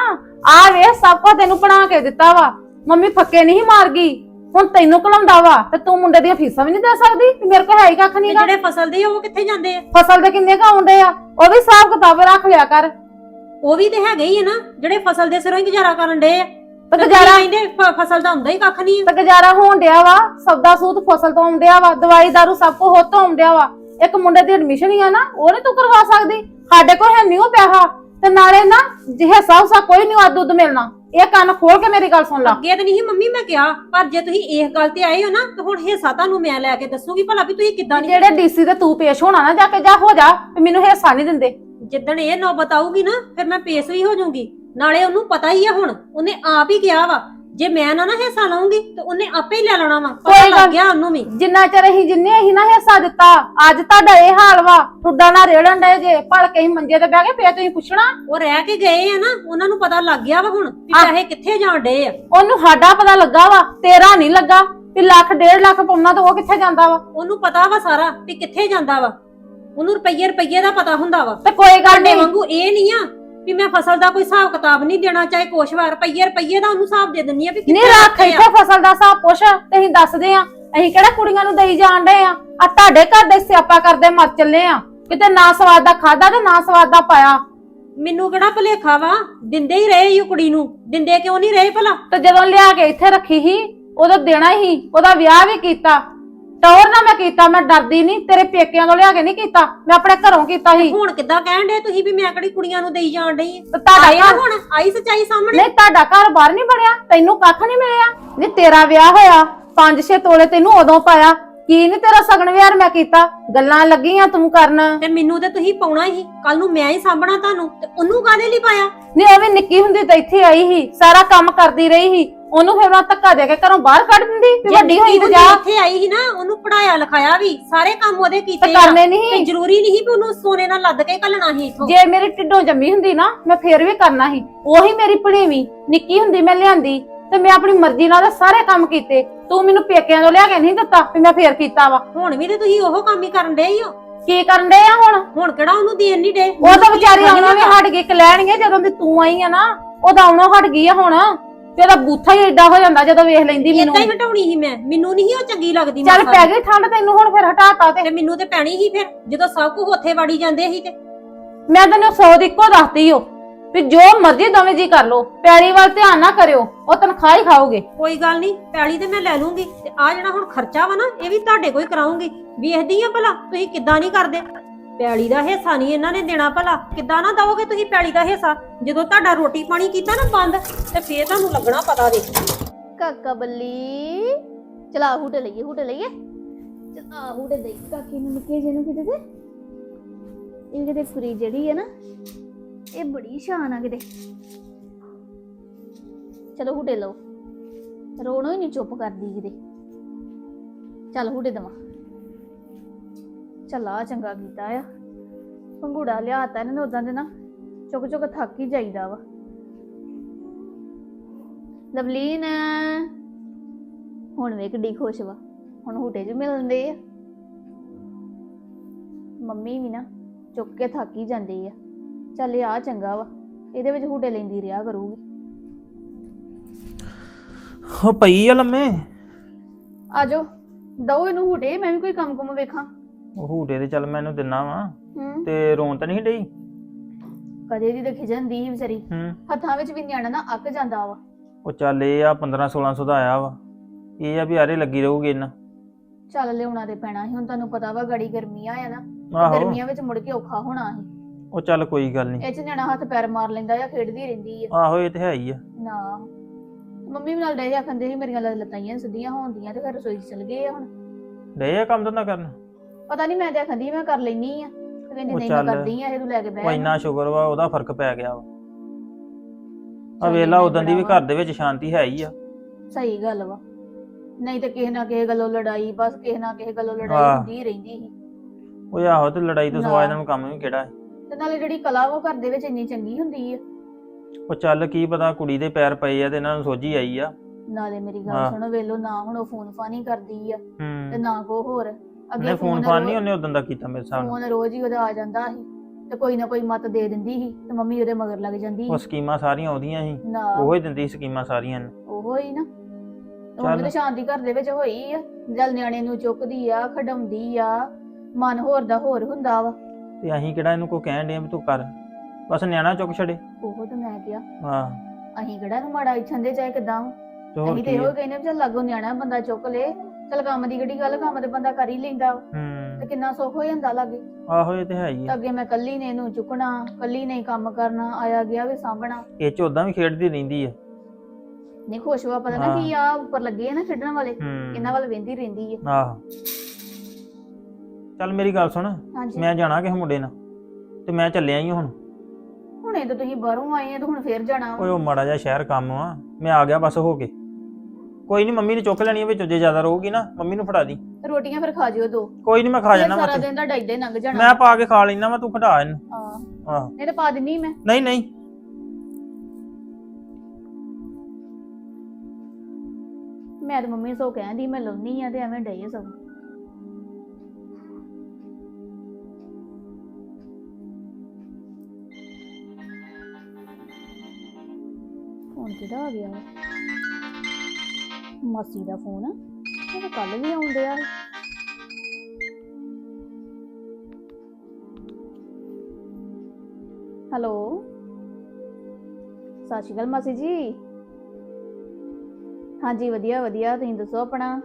ਆ ਵੇ ਸਭ ਕੁਝ ਤੈਨੂੰ ਬਣਾ ਕੇ ਦਿੱਤਾ ਵਾ। ਮੰਮੀ ਫੱਕੇ ਨਹੀਂ ਮਾਰ ਗਈ ਹੁਣ ਤੈਨੂੰ ਘਲਾਉਂਦਾ ਵਾ ਤੇ ਤੂੰ ਮੁੰਡੇ ਦੀਆਂ ਫੀਸਾਂ ਵੀ ਨਹੀਂ ਦੇ ਸਕਦੀ? ਵੀ ਮੇਰੇ ਕੋਲ ਹੈ ਹੀ ਕੱਖ ਨਹੀਂਗਾ ਜਿਹੜੇ ਫਸਲ ਦੇ ਉਹ ਕਿੱਥੇ ਜਾਂਦੇ ਆ? ਫਸਲ ਦੇ ਕਿੰਨੇ ਕ ਆਉਂਦੇ ਆ? ਉਹ ਵੀ ਹਿਸਾਬ ਕਿਤਾਬ ਰੱਖ ਲਿਆ ਕਰ। ਉਹ ਵੀ ਤੇ ਹੈਗੇ ਹੀ ਆ ਨਾ ਜਿਹੜੇ ਫਸਲ ਦੇ ਸਿਰੋਂ ਹੀ ਗੁਜ਼ਾਰਾ ਕਰਨ ਡਏ ਆ। ਤੇ ਤੇ ਗੁਜ਼ਾਰਾ ਫ- ਫਸਲ ਦਾ ਹੁੰਦਾ ਹੀ ਕੱਖ ਨਹੀਂ ਤੇ ਗੁਜ਼ਾਰਾ ਹੋਣ ਡਿਆ ਵਾ ਸੌਦਾ ਸੂਤ ਫਸਲ ਤੋਂ ਆਉਂਦਿਆ ਵਾ ਦਵਾਈ ਦਾਰੂ ਸਭ ਕੁਝ ਹੋ ਤੋਂ ਆਉਂਦਿਆ ਵਾ। ਇੱਕ ਮੁੰਡੇ ਦੀ ਐਡਮਿਸ਼ਨ ਹੀ ਆ ਨਾ ਉਹ ਨੀ ਤੂੰ ਕਰਵਾ ਸਕਦੀ। ਸਾਡੇ ਕੋਲ ਹੈ ਨਹੀਂ ਉਹ ਪੈਸਾ ਤੇ ਨਾਲੇ ਨਾ ਜਿਹੇ ਸਭ ਸਾ ਕੋਈ ਨਹੀਂ ਅੱਧ ਉੱਧ ਮਿਲਣਾ। ਇਹ ਕੰਨ ਖੋਲ ਕੇ ਮੇਰੀ ਗੱਲ ਸੁਣ ਲਾ। ਅੱਗੇ ਤੇ ਨਹੀਂ ਮੰਮੀ ਮੈਂ ਕਿਹਾ ਪਰ ਜੇ ਤੁਸੀਂ ਇਸ ਗੱਲ ਤੇ ਆਏ ਹੋ ਨਾ ਤੇ ਹੁਣ ਹਿੱਸਾ ਤੁਹਾਨੂੰ ਮੈਂ ਲੈ ਕੇ ਦੱਸੂਗੀ ਭਲਾ ਵੀ ਤੁਸੀਂ ਕਿੱਦਾਂ ਨਹੀਂ ਜਿਹੜੇ ਡੀਸੀ ਤੇ ਤੂੰ ਪੇਸ਼ ਹੋਣਾ ਨਾ ਜਾ ਕੇ ਜਾ ਹੋ ਜਾ ਵੀ ਮੈਨੂੰ ਹਿੱਸਾ ਨਹੀਂ ਦਿੰਦੇ। ਜਿੱਦਣ ਇਹ ਨੌਬਤ ਆਊਗੀ ਨਾ ਫਿਰ ਮੈਂ ਪੇਸ਼ ਵੀ ਹੋ ਜਾਊਂਗੀ। ਨਾਲੇ ਉਹਨੂੰ ਪਤਾ ਹੀ ਆ ਹੁਣ ਉਹਨੇ ਆਪ ਹੀ ਕਿਹਾ ਵਾ ਜੇ ਮੈਂ ਨਾ ਨਾ ਹਿੱਸਾ ਲਵਾਂਗੀ ਤੇ ਉਹਨੇ ਆਪੇ ਹੀ ਲੈ ਲੈਣਾ ਵਾ। ਪਤਾ ਕੋਈ ਲੱਗ ਗਿਆ ਉਹਨੂੰ ਵੀ। ਜਿੰਨਾ ਚਿਰ ਅਸੀਂ ਜਿੰਨੇ ਅਸੀਂ ਨਾ ਹਿੱਸਾ ਦਿੱਤਾ ਅੱਜ ਤੁਹਾਡਾ ਇਹ ਹਾਲ ਵਾ। ਠੁੱਡਾ ਨਾ ਰੇੜਨ ਡਏ ਜੇ ਭਲ ਕੇ ਅਸੀਂ ਮੰਜੇ ਤੇ ਬਹਿ ਕੇ ਫੇਰ ਤੁਸੀਂ ਪੁੱਛਣਾ। ਉਹ ਰਹਿ ਕੇ ਗਏ ਆ ਨਾ ਉਹਨਾਂ ਨੂੰ ਪਤਾ ਲੱਗ ਗਿਆ ਵਾ ਹੁਣ ਵੀ ਆ- ਪੈਸੇ ਕਿੱਥੇ ਜਾਣ ਡਏ ਆ। ਉਹਨੂੰ ਸਾਡਾ ਪਤਾ ਲੱਗਾ ਵਾ ਤੇਰਾ ਨਹੀਂ ਲੱਗਾ। ਵੀ ਲੱਖ ਡੇਢ ਲੱਖ ਪਾਉਣਾ ਤਾਂ ਉਹ ਕਿੱਥੇ ਜਾਂਦਾ ਵਾ। ਉਹਨੂੰ ਪਤਾ ਵਾ ਸਾਰਾ ਵੀ ਕਿੱਥੇ ਜਾਂਦਾ ਵਾ। ਉਹਨੂੰ ਰੁਪਈਏ ਰੁਪਈਏ ਦਾ ਪਤਾ ਹੁੰਦਾ ਵਾ। ਤੇ ਕੋਈ ਗੱਲ ਨਹੀਂ। ਵਾਂਗੂ ਇਹ ਨਹੀਂ ਆ ਵੀ ਮੈਂ ਫਸਲ ਦਾ ਕੋਈ ਹਿਸਾਬ ਕਿਤਾਬ ਨਹੀਂ ਦੇਣਾ ਚਾਹੇ ਕੁਛ ਵਾਰ ਰੁਪਈਏ ਰੁਪਈਏ ਦਾ ਉਹਨੂੰ ਹਿਸਾਬ ਦੇ ਦਿੰਨੀ ਆ ਵੀ ਨਹੀਂ ਰੱਖ ਰੱਖੇ ਆ। ਇੱਥੇ ਫਸਲ ਦਾ ਹਿਸਾਬ ਪੁੱਛ ਤੇ ਅਸੀਂ ਦੱਸਦੇ ਆ। ਅਸੀਂ ਕਿਹੜਾ ਕੁੜੀਆਂ ਨੂੰ ਦੇਈ ਜਾਣ ਡਏ ਆ? ਆ ਤੁਹਾਡੇ ਘਰ ਦੇ ਸਿਆਪਾ ਕਰਦੇ ਮਰ ਚੱਲੇ ਆ। ਕਿਤੇ ਨਾ ਸਵਾਦ ਦਾ ਖਾਦਾ ਤੇ ਨਾ ਸਵਾਦ ਦਾ ਪਾਇਆ। ਮੈਨੂੰ ਕਿਹੜਾ ਭਲੇਖਾ ਵਾ? ਦਿੰਦੇ ਹੀ ਰਹੇ ਇਹ ਕੁੜੀ ਨੂੰ। ਦਿੰਦੇ ਕਿਉਂ ਨਹੀਂ ਰਹੇ ਭਲਾ? ਤੇ ਜਦੋਂ ਲਿਆ ਕੇ ਇੱਥੇ ਰੱਖੀ ਸੀ ਉਦੋਂ ਦੇਣਾ ਹੀ ਉਹਦਾ ਵਿਆਹ ਵੀ ਕੀਤਾ। ਟੌਰ ਨਾ ਮੈਂ ਕੀਤਾ ਮੈਂ ਡਰਦੀ ਨਹੀਂ ਤੇਰੇ ਪੇਕਿਆਂ ਤੋਂ ਲਿਆ ਕੇ ਨਹੀਂ ਕੀਤਾ ਮੈਂ ਆਪਣੇ ਘਰੋਂ ਕੀਤਾ ਸੀ। ਹੁਣ ਕਿੱਦਾਂ ਕਹਿਣ ਦੇ ਤੁਸੀਂ ਵੀ ਮੈਂ ਕਿਹੜੀ ਕੁੜੀਆਂ ਨੂੰ ਦੇਈ ਜਾਣ ਡਈ ਆ? ਤੇ ਤੁਹਾਡਾ ਘਰ ਹੁਣ ਆਈ ਸੱਚਾਈ ਸਾਹਮਣੇ? ਨਹੀਂ ਤੁਹਾਡਾ ਘਰ ਬਾਹਰ ਨਹੀਂ ਬਣਿਆ ਤੈਨੂੰ ਕੱਖ ਨਹੀਂ ਮਿਲਿਆ। ਨਹੀਂ ਤੇਰਾ ਵਿਆਹ ਹੋਇਆ 5-6 ਤੋਲੇ ਤੈਨੂੰ ਉਦੋਂ ਪਾਇਆ ਕੀ ਨਹੀਂ ਤੇਰਾ ਸਗਨ ਵਿਆਹ ਮੈਂ ਕੀਤਾ? ਗੱਲਾਂ ਲੱਗੀਆਂ ਤੂੰ ਕਰਨ। ਤੇ ਮੈਨੂੰ ਤੇ ਤੁਸੀਂ ਪਾਉਣਾ ਹੀ। ਕੱਲ ਨੂੰ ਮੈਂ ਹੀ ਸਾਂਭਣਾ ਤੁਹਾਨੂੰ। ਤੇ ਉਹਨੂੰ ਕਾਹਦੇ ਲਈ ਪਾਇਆ? ਨਹੀਂ ਉਹ ਵੀ ਨਿੱਕੀ ਹੁੰਦੀ ਤਾਂ ਇੱਥੇ ਆਈ ਸੀ। ਸਾਰਾ ਕੰਮ ਕਰਦੀ ਰਹੀ ਸੀ। ਉਹਨੂੰ ਫਿਰ ਮੈਂ ਧੱਕਾ ਦੇ ਕੇ ਘਰੋਂ ਬਾਹਰ ਕੱਢ ਦਿੰਦੀ ਵੀ ਜੇ ਵੱਡੀ ਹੋਈ ਤੇ ਜਾ। ਇੱਥੇ ਆਈ ਸੀ ਨਾ ਉਹਨੂੰ ਪੜਾਇਆ ਲਿਖਾਇਆ ਵੀ। ਸਾਰੇ ਕੰਮ ਉਹਦੇ ਤੇ ਕੀਤੇ ਆ। ਕਰਨੇ ਨਹੀਂ ਤੇ ਸੀ ਜ਼ਰੂਰੀ ਨਹੀਂ ਵੀ ਉਹਨੂੰ ਸੋਨੇ ਨਾਲ ਲੱਦ ਕੇ ਘੱਲਣਾ ਸੀ ਇੱਥੋਂ। ਜੇ ਮੇਰੀ ਢਿੱਡੋਂ ਜੰਮੀ ਹੁੰਦੀ ਨਾ ਮੈਂ ਫੇਰ ਵੀ ਕਰਨਾ ਸੀ। ਉਹੀ ਮੇਰੀ ਭਣੇਵੀਂ। ਨਿੱਕੀ ਹੁੰਦੀ ਮੈਂ ਲਿਆਂਦੀ। ਤੇ ਮੈਂ ਆਪਣੀ ਮਰਜ਼ੀ ਨਾਲ ਉਹਦੇ ਸਾਰੇ ਕੰਮ ਕੀਤੇ। ਤੂੰ ਮੈਨੂੰ ਪੇਕਿਆਂ ਤੋਂ ਲਿਆ ਕੇ ਨਹੀਂ ਦਿੱਤਾ ਵੀ ਮੈਂ ਫੇਰ ਕੀਤਾ ਵਾ। ਹੁਣ ਵੀ ਤੇ ਤੁਸੀਂ ਉਹ ਕੰਮ ਹੀ ਕਰਨ ਡਏ ਹੀ ਹੋ ਕੀ ਕਰਨ ਦੇ ਆ ਹੁਣ? ਹੁਣ ਕਿਹੜਾ ਉਹਨੂੰ ਦੇਣ ਨਹੀਂ ਡੇ ਉਹ ਤਾਂ ਵਿਚਾਰੀ ਆਉਣਾ ਵੀ ਹਟ ਗਈ ਕਲੈਣਗੇ ਜਦੋਂ ਦੀ ਤੂੰ ਆਈ ਆ ਨਾ ਉਹਦਾ ਆਉਣਾ ਹਟ ਗਈ ਆ ਹੁਣ। ਤੇ ਉਹਦਾ ਬੂਥਾ ਹੀ ਏਡਾ ਹੋ ਜਾਂਦਾ ਜਦੋਂ ਵੇਖ ਲੈਂਦੀ ਮੈਨੂੰ। ਇਦਾਂ ਹੀ ਹਟਾਉਣੀ ਸੀ ਮੈਂ। ਮੈਨੂੰ ਨਹੀਂ ਉਹ ਚੰਗੀ ਲੱਗਦੀ ਚੱਲ। ਪੈ ਗਈ ਠੰਡ ਤੈਨੂੰ ਹੁਣ ਫਿਰ ਹਟਾਤਾ ਤੇ। ਤੇ ਮੈਨੂੰ ਤੇ ਪੈਣੀ ਸੀ ਫਿਰ ਜਦੋਂ ਸਭ ਕੁਝ ਉੱਥੇ ਵੜੀ ਜਾਂਦੇ ਸੀ ਤੇ। ਮੈਂ ਤੈਨੂੰ ਸੌ ਦੀ ਇੱਕੋ ਦੱਸਦੀ ਓ। ਵੀ ਜੋ ਮਰਜ਼ੀ ਦੋਵੇਂ ਜੀ ਕਰ ਲੋ ਪੈੜੀ ਵੱਲ ਧਿਆਨ ਨਾ ਕਰਿਓ ਉਹ ਤਨਖਾਹ ਹੀ ਖਾਓਗੇ। ਕੋਈ ਗੱਲ ਨਹੀਂ ਪੈਲੀ ਤੇ ਮੈਂ ਲੈ ਲੂੰਗੀ ਤੇ ਆ ਜਿਹੜਾ ਹੁਣ ਖਰਚਾ ਵਾ ਨਾ ਇਹ ਵੀ ਤੁਹਾਡੇ ਕੋਈ ਕਰਾਉਂਗੀ। ਵੇਖਦੀ ਆ ਭਲਾ ਤੁਸੀਂ ਕਿੱਦਾਂ ਨਹੀਂ ਕਰਦੇ। ਪੈਲੀ ਦਾ ਹਿੱਸਾ ਨਹੀਂ ਇਹਨਾਂ ਨੇ ਦੇਣਾ ਭਲਾ ਕਿੱਦਾਂ ਨਾ ਦਵੋਗੇ ਤੁਸੀਂ ਪੈਲੀ ਦਾ ਹਿੱਸਾ? ਜਦੋਂ ਤੁਹਾਡਾ ਰੋਟੀ ਪਾਣੀ ਕੀਤਾ ਨਾ ਬੰਦ ਤੇ ਫੇਰ ਤੁਹਾਨੂੰ ਲੱਗਣਾ ਪਤਾ ਦੇ ਕਾਕਾ ਬੱਲੀ ਚਲਾ ਹੁਟ ਲਈਏ ਹੁਟ ਲਈਏ। ਚਲਾ ਹੁਟ ਦੇ ਕਾਕੀ ਨੂੰ ਨਿੱਕੇ ਜਿਹੇ ਨੂੰ ਕਿਤੇ ਤੇ ਇਹ ਕਿਤੇ ਕੁੜੀ ਜਿਹੜੀ ਹੈ ਨਾ ਇਹ ਬੜੀ ਸ਼ਾਨ ਆ ਕਿਤੇ। ਚਲੋ ਹੁਟੇ ਲਓ। ਰੋਣੋ ਹੀ ਨਹੀਂ ਚੁੱਪ ਕਰਦੀ ਕਿਤੇ। ਚੱਲ ਹੁਟੇ ਦਵਾ। ਚੱਲ ਆ ਚੰਗਾ ਕੀਤਾ ਆ। ਪੰਗੂੜਾ ਲਿਆਤਾ ਇਹਨਾਂ ਨੇ ਉਦਾਂ ਦੇ ਨਾ। ਚੁੱਕ ਚੁੱਕ ਥੱਕ ਹੀ ਜਾਈਦਾ ਵਾ। ਲਵਲੀਨ। ਹੁਣ ਵੇ ਕਿੱਡੀ ਖੁਸ਼ ਵਾ। ਹੁਣ ਹੁਟੇ 'ਚ ਮਿਲਦੇ ਆ। ਮੰਮੀ ਵੀ ਨਾ ਚੁੱਕ ਕੇ ਥੱਕ ਹੀ ਜਾਂਦੀ ਆ। ਚੱਲ ਇਹ ਆ ਚੰਗਾ ਵਾ ਇਹਦੇ ਵਿੱਚ ਹੂਟੇ ਲੈਂਦੀ ਰਿਹਾ ਕਰੂਗੀ। ਉਹ ਪਈ ਆ ਲੰਮੇ? ਆਜੋ ਦਓ ਇਹਨੂੰ ਹੂਟੇ ਮੈਂ ਵੀ ਕੋਈ ਕੰਮ ਕੁਮ ਵੇਖਾਂ। ਉਹ ਹੂਟੇ ਤੇ ਚੱਲ ਮੈਨੂੰ ਦਿਨਾ ਵਾ ਹੂੰ। ਤੇ ਰੋਣ ਤਾਂ ਨਹੀਂ ਡਈ? ਕਦੇ ਦੀ ਦੇਖੀ ਜਾਂਦੀ ਵਿਚਾਰੀ। ਹੂੰ। ਹੱਥਾਂ ਵਿੱਚ ਵੀ ਨਿਆਣਾ ਨਾ ਅੱਕ ਜਾਂਦਾ ਵਾ। ਉਹ ਚੱਲ ਇਹ ਆ 15 1600 ਦਾ ਆਇਆ ਵਾ ਇਹ ਆ ਵੀ ਆਰੇ ਲੱਗੀ ਰਹੂਗੀ ਇਹਨਾਂ। ਚੱਲ ਲਿਆਉਣਾ ਤੇ ਪੈਣਾ ਸੀ ਹੁਣ ਤੁਹਾਨੂੰ ਪਤਾ ਵਾ ਗੜੀ ਗਰਮੀਆਂ ਆ ਨਾ ਆਹੋ। ਗਰਮੀਆਂ ਵਿੱਚ ਮੁੜ ਕੇ ਔਖਾ ਹੋਣਾ ਸੀ। ਉਹ ਚੱਲ ਕੋਈ ਗੱਲ ਨਹੀਂ। ਇਹ ਚ ਨਿਆਣਾ ਹੱਥ ਪੈਰ ਮਾਰ ਲੈਂਦਾ ਜਾਂ ਖੇਡਦੀ ਰਹਿੰਦੀ ਆ। ਆਹੋ ਇਹ ਤੇ ਹੈ ਹੀ ਆ। ਨਾ। ਮੰਮੀ ਵੀ ਨਾਲ ਡੇ ਆਖੰਦੇ ਸੀ ਮੇਰੀਆਂ ਲੱਤ- ਲੱਤਾਂ ਸਿੱਧੀਆਂ ਹੋਣਦੀਆਂ ਤੇ ਫਿਰ ਰਸੋਈ 'ਚ ਚਲ ਗਏ ਆ ਹੁਣ। ਡੇ ਆ ਕੰਮ ਧੰਦਾ ਕਰਨ? ਪਤਾ ਨਹੀਂ ਮੈਂ ਤੇ ਆਖੰਦੀ ਮੈਂ ਕਰ ਲੈਣੀ ਆ। ਤੇ ਕਹਿੰਦੀ ਉਹ ਨਹੀਂ ਮੈਂ ਚੱਲ। ਕਰਦੀ ਆ ਇਹ ਤੂੰ ਲੈ ਕੇ ਉਹ ਬਹਿ ਇੰਨਾ ਸ਼ੁਕਰ ਵਾ ਉਹਦਾ ਫ਼ਰਕ ਪੈ ਗਿਆ ਵਾ। ਆ ਚੱਲ ਵੇਲਾ ਇੰਨਾ ਉਦੋਂ ਦੀ ਵੀ ਬੜਾ ਘਰ ਦੇ ਵਿੱਚ ਸ਼ਾਂਤੀ ਹੈ ਹੀ ਆ। ਸਹੀ ਗੱਲ ਵਾ। ਨਹੀਂ ਤੇ ਕਿਸੇ ਨਾ ਕਿਸੇ ਗੱਲੋਂ ਲੜਾਈ ਬਸ ਕਿਸੇ ਨਾ ਕਿਸੇ ਗੱਲੋਂ ਲੜਾਈ ਆਹ। ਹੁੰਦੀ ਹੀ ਰਹਿੰਦੀ ਸੀ। ਉਹ ਆਹੋ ਤੇ ਲੜਾਈ ਤੋਂ ਨਾ। ਨੂੰ ਕੰਮ ਵੀ ਕਿਹੜਾ ਹੈ। ਤੇ ਨਾਲੇ ਜਿਹੜੀ ਕਲਾ ਵਾ ਉਹ ਘਰ ਦੇ ਵਿੱਚ ਇੰਨੀ ਚੰਗੀ ਹੁੰਦੀ ਆ। ਉਹ ਚੱਲ ਕੀ ਪਤਾ ਕੁੜੀ ਦੇ ਪੈਰ ਪਏ ਆ ਤੇ ਇਹਨਾਂ ਨੂੰ ਸੋਝੀ ਆਈ ਆ। ਨਾਲੇ ਮੇਰੀ ਗੱਲ। ਸੁਣੋ ਵੇਲੋ ਨਾ ਹੁਣ ਉਹ ਫੋਨ ਫਾਨੀ ਕਰਦੀ ਆ ਤੇ ਹੂੰ ਨਾ ਕੋ ਹੋਰ। ਉਹਨੇ ਫੋਨ ਫਾਨ ਨਹੀਂ ਉਹਨੇ ਉਦੋਂ ਦਾ ਕੀਤਾ ਮੇਰੇ ਸਾਹਮਣੇ ਫੋਨ ਰੋਜ਼ ਹੀ ਉਹਦਾ ਆ ਜਾਂਦਾ ਸੀ ਤੇ ਕੋਈ ਨਾ ਕੋਈ ਮਤ ਦੇ ਦਿੰਦੀ ਸੀ ਤੇ ਮੰਮੀ ਉਹਦੇ ਮਗਰ ਲੱਗ ਜਾਂਦੀ ਉਹ ਸੀ ਸਕੀਮਾਂ ਸਾਰੀਆਂ ਉਹਦੀਆਂ ਸੀ। ਨਾ। ਉਹੋ ਹੀ ਦਿੰਦੀ ਸਕੀਮਾਂ ਸਾਰੀਆਂ ਨੂੰ। ਉਹੋ ਹੀ ਨਾ। ਹੁਣ ਚੱਲ। ਤਾਂ ਸ਼ਾਂਤੀ ਘਰ ਦੇ ਵਿੱਚ ਹੋਈ ਆ। ਜਲ ਨਿਆਣੇ ਨੂੰ ਚੁੱਕਦੀ ਆ ਖਡਾਉਂਦੀ ਆ ਮਨ ਹੋਰ ਦਾ ਹੋਰ ਹੁੰਦਾ ਵਾ। ਤੇ ਅਸੀਂ ਕਿਹੜਾ ਇਹਨੂੰ ਕੋਈ ਕਹਿਣ ਦੇ ਵੀ ਤੂੰ ਕਰ। ਬਸ ਨਿਆਣਾ ਚੁੱਕ ਛੜੇ ਉਹ ਤਾਂ ਮੈਂ ਕਿਹਾ ਹਾਂ। ਅਸੀਂ ਕਿਹੜਾ ਨੂੰ ਮਾੜਾ ਇੱਛਣ ਦੇ ਚਾਹੇ ਕਿਦਾਂ। ਤੇ ਹੋਰ ਅਸੀਂ ਤੇ ਕੀ ਇਹੋ ਆ? ਕਹਿੰਦੇ ਵੀ ਚੱਲ ਲਾਗੋ ਨਿਆਣਾ ਬੰਦਾ ਚੁੱਕ ਲੇ। ਚੱਲ ਕੰਮ ਦੀ ਕਿਹੜੀ ਗੱਲ ਕੰਮ ਤੇ ਬੰਦਾ ਕਰ ਹੀ ਲੈਂਦਾ। ਵਾ। ਤੇ ਹੂੰ ਕਿੰਨਾ ਸੁੱਖ ਹੋ ਜਾਂਦਾ ਲਾਗੇ। ਆਹੋ ਇਹ ਤੇ ਹੈ ਹੀ ਤਾਂ ਅੱਗੇ ਮੈਂ ਕੱਲੀ ਨੇ ਇਹਨੂੰ ਚੁੱਕਣਾ ਕੱਲੀ ਨੇ ਹੀ ਕੰਮ ਕਰਨਾ ਆਇਆ ਗਿਆ ਵੀ ਸਾਂਭਣਾ। ਇਹ ਚ ਉਦਾਂ ਵੀ ਖੇਡਦੀ ਰਹਿੰਦੀ ਆ। ਨਹੀਂ ਖੁਸ਼ ਹੋਆ ਪਤਾ ਨਾ ਹਾਂ। ਕੀ ਆ ਉੱਪਰ ਲੱਗੇ ਆ ਨਾ ਖੇਡਣ ਵਾਲੇ। ਹੂੰ। ਇਹਨਾਂ ਵੱਲ ਵੇਂਦੀ ਰਹਿੰਦੀ ਆ। ਆਹੋ। ਚੱਲ ਮੇਰੀ ਗੱਲ ਸੁਣ ਹਾਂਜੀ। ਮੈਂ ਜਾਣਾ ਕਿਸੇ ਮੁੰਡੇ ਨਾਲ ਤੇ ਮੈਂ ਚੱਲਿਆ ਹੀ ਹੁਣ। ਹੁਣੇ ਤਾਂ ਤੁਸੀਂ ਬਾਹਰੋਂ ਆਏ ਆ ਤੇ ਹੁਣ ਫੇਰ ਜਾਣਾ ਓਏ। ਉਹ ਮਾੜਾ ਜਿਹਾ ਸ਼ਹਿਰ ਕੰਮ ਆ ਮੈਂ ਆ ਗਿਆ ਬਸ ਹੋ ਕੇ। ਕੋਈ ਨਹੀਂ ਮੰਮੀ ਨੇ ਚੁੱਕ ਲੈਣੀ ਆ ਵਿੱਚੋਂ ਜੇ ਜ਼ਿਆਦਾ ਰਹੂਗੀ ਨਾ ਮੰਮੀ ਨੂੰ ਫੜਾ ਦੀ। ਰੋਟੀਆਂ ਫਿਰ ਖਾ ਜਿਓ ਦੋ। ਕੋਈ ਨਹੀਂ ਮੈਂ ਖਾ ਫੇਰ ਜਾਣਾ ਸਾਰਾ ਦਿਨ ਤੁਹਾਡਾ ਏਦਾਂ ਹੀ ਲੰਘ ਜਾਣਾ। ਮੈਂ ਪਾ ਕੇ ਖਾ ਲੈਣਾ ਵਾ ਤੂੰ ਖੜਾ ਇਹਨੂੰ। ਹਾਂ ਆਹ। ਨਹੀਂ ਤਾਂ ਪਾ ਦਿੰਨੀ ਮੈਂ। ਨਹੀਂ ਨਹੀਂ। ਮੈਂ ਤਾਂ ਮੰਮੀ ਸੋ ਕਹਿੰਦੀ ਮੈਂ ਲਾਉਣੀ ਆ ਤੇ ਐਵੇਂ ਡਈ ਸਭ ਫੋਨ ਕਿਹਦਾ ਆ ਗਿਆ ਵਾ? ਮਾਸੀ ਦਾ ਫੋਨ ਇਹ ਕੱਲ ਵੀ ਆਉਂਦੇ ਆ। ਹੈਲੋ? ਸਤਿ ਸ਼੍ਰੀ ਅਕਾਲ ਮਾਸੀ ਜੀ। ਹਾਂਜੀ, ਵਧੀਆ ਵਧੀਆ। ਤੁਸੀਂ ਦੱਸੋ ਆਪਣਾ?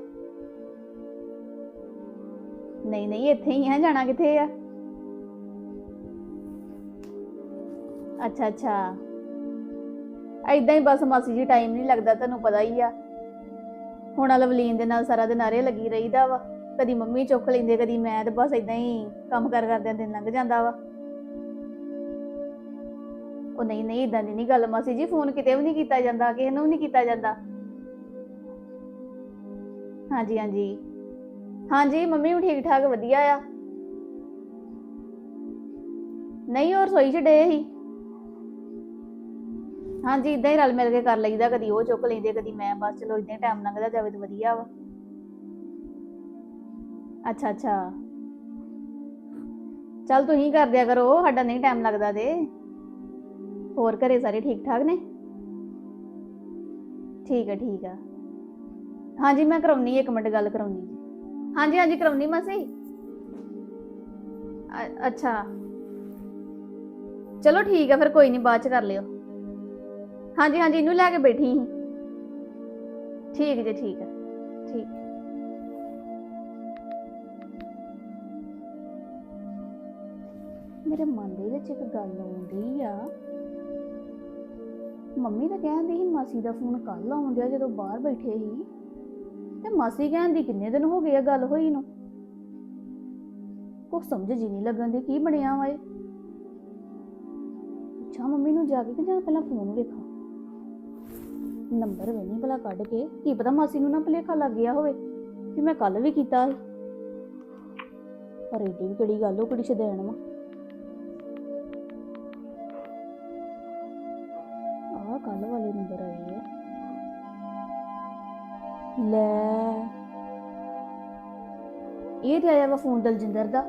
ਨਹੀਂ ਨਹੀਂ, ਇੱਥੇ ਹੀ ਆ। ਜਾਣਾ ਕਿੱਥੇ ਆ? ਅੱਛਾ ਅੱਛਾ। ਐਦਾਂ ਹੀ ਬਸ ਮਾਸੀ ਜੀ ਟਾਈਮ ਨਹੀਂ ਲੱਗਦਾ, ਤੁਹਾਨੂੰ ਪਤਾ ਹੀ ਆ। ਹੁਣ ਲਵਲੀਨ ਦੇ ਨਾਲ ਸਾਰਾ ਦਿਨ ਆਰੇ ਲੱਗੀ ਰਹੀਦਾ ਵਾ। ਕਦੀ ਮੰਮੀ ਚੁੱਕ ਲੈਂਦੇ, ਕਦੀ ਮੈਂ ਤੇ ਬਸ ਐਦਾਂ ਹੀ ਕੰਮ ਕਰ ਕਰਦਿਆਂ ਦਿਨ ਲੰਘ ਜਾਂਦਾ ਵਾ। ਉਹ ਨਹੀਂ ਨਹੀਂ ਇਦਾਂ ਦੀ ਨਹੀਂ ਗੱਲ। ਮਾਸੀ ਜੀ ਫੋਨ ਕਿਤੇ ਵੀ ਨਹੀਂ ਕੀਤਾ ਜਾਂਦਾ, ਕਿਸੇ ਨੂੰ ਵੀ ਨਹੀਂ ਕੀਤਾ ਜਾਂਦਾ। ਹਾਂਜੀ ਹਾਂਜੀ। ਹਾਂਜੀ, ਮੰਮੀ ਵੀ ਠੀਕ ਠਾਕ ਵਧੀਆ ਆ। ਨਹੀਂ ਹੋਰ ਸੋਈ ਚ ਡੇ ਹੀ ਹਾਂਜੀ ਇਦਾਂ ਹੀ ਰਲ ਮਿਲ ਕੇ ਕਰ ਲਈਦਾ, ਕਦੀ ਉਹ ਚੁੱਕ ਲੈਂਦੇ, ਕਦੀ ਮੈਂ, ਬਸ ਚਲੋ ਇਦਾਂ ਟਾਈਮ ਲੰਘਦਾ, ਜਾਵੇ ਤਾਂ ਵਧੀਆ ਵਾ। ਅੱਛਾ ਅੱਛਾ। ਚੱਲ ਤੁਸੀਂ ਕਰ ਦਿਆ ਕਰੋ, ਸਾਡਾ ਨਹੀਂ ਟਾਈਮ ਲੱਗਦਾ ਤੇ। ਹੋਰ ਘਰੇ ਸਾਰੇ ਠੀਕ ਠਾਕ ਨੇ? ਠੀਕ ਆ ਠੀਕ ਆ। ਹਾਂਜੀ, ਮੈਂ ਕਰਾਉਣੀ ਇੱਕ ਮਿੰਟ ਗੱਲ ਕਰਾਉਣੀ ਜੀ ਹਾਂਜੀ ਹਾਂਜੀ, ਕਰਾਉਣੀ ਮਾਸੀ। ਅ- ਅੱਛਾ। ਚਲੋ ਠੀਕ ਹੈ ਫਿਰ ਕੋਈ ਨਹੀਂ ਬਾਅਦ ਚ ਕਰ ਲਿਓ। ਹਾਂਜੀ ਹਾਂਜੀ, ਇਹਨੂੰ ਲੈ ਕੇ ਬੈਠੀ ਸੀ। ਠੀਕ ਜੀ, ਠੀਕ ਹੈ ਠੀਕ। ਮੇਰੇ ਮਨ ਦੇ ਵਿੱਚ ਇੱਕ ਗੱਲ ਆਉਂਦੀ ਆ। ਮੰਮੀ ਤਾਂ ਕਹਿੰਦੀ ਸੀ ਮਾਸੀ ਦਾ ਫੋਨ ਕੱਲ ਆਉਂਦਿਆ ਜਦੋਂ ਬਾਹਰ ਬੈਠੇ ਸੀ। ਤੇ ਮਾਸੀ ਕਹਿੰਦੀ ਕਿੰਨੇ ਦਿਨ ਹੋ ਗਏ ਆ ਗੱਲ ਹੋਈ ਨੂੰ। ਕੁਛ ਸਮਝ ਜੀ ਨਹੀਂ ਲੱਗਣ ਦੀ ਕੀ ਬਣਿਆ ਵਾ ਇਹ। ਅੱਛਾ ਮੰਮੀ ਨੂੰ ਜਾ ਕੇ ਕਿ ਜਾਂ ਪਹਿਲਾਂ ਫੋਨ ਵੇਖਾਂ। ਨੰਬਰ ਵੇਣੀ ਭਲਾ ਕੱਢ ਕੇ। ਕੀ ਪਤਾ ਮਾਸੀ ਨੂੰ ਨਾ ਭੁਲੇਖਾ ਲੱਗ ਗਿਆ ਹੋਵੇ। ਵੀ ਮੈਂ ਕੱਲ ਵੀ ਕੀਤਾ ਸੀ। ਪਰ ਏਡੀ ਵੀ ਕਿਹੜੀ ਗੱਲ ਉਹ ਕੁੜੀ ਛਦੈਣ ਵਾ। ਆਹ ਕੱਲ ਵਾਲੇ ਨੰਬਰ ਆਏ ਆ। ਲੈ। ਇਹ ਤੇ ਆਇਆ ਵਾ ਫੋਨ ਦਲਜਿੰਦਰ ਦਾ।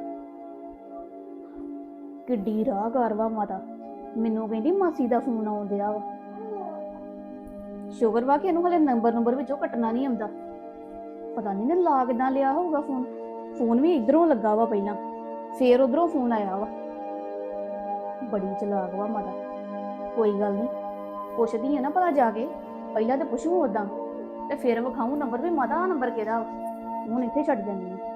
ਕਿੱਡੀ ਰਾਹ ਕਾਰਵਾ ਮਾਤਾ। ਮੈਨੂੰ ਕਹਿੰਦੀ ਮਾਸੀ ਦਾ ਫੋਨ ਆਉਂਦਿਆ ਵਾ। ਸ਼ੁਗਰ ਵਾ ਕਿ ਇਹਨੂੰ ਹਲੇ ਨੰਬਰ ਨੰਬਰ ਵਿੱਚੋਂ ਕੱਟਣਾ ਨਹੀਂ ਆਉਂਦਾ। ਪਤਾ ਨਹੀਂ ਨੇ ਲਾ ਕਿਦਾਂ ਲਿਆ ਹੋਊਗਾ ਫੋਨ। ਫੋਨ ਵੀ ਇਧਰੋਂ ਲੱਗਾ ਵਾ ਪਹਿਲਾਂ। ਫੇਰ ਉਧਰੋਂ ਫੋਨ ਆਇਆ ਵਾ। ਬੜੀ ਚਲਾਕ ਵਾ ਮਾਤਾ। ਕੋਈ ਗੱਲ ਨਹੀਂ ਪੁੱਛਦੀ ਆ ਨਾ ਭਲਾ ਜਾ ਕੇ। ਪਹਿਲਾਂ ਤੇ ਪੁੱਛੂ ਉਦਾਂ ਤੇ ਫਿਰ ਵਿਖਾਉਂ ਨੰਬਰ ਵੀ। ਮਾਤਾ, ਆਹ ਨੰਬਰ ਕਿਹਦਾ ਵਾ? ਹੁਣ ਇੱਥੇ ਛੱਡ ਜਾਂਦੀ ਆ।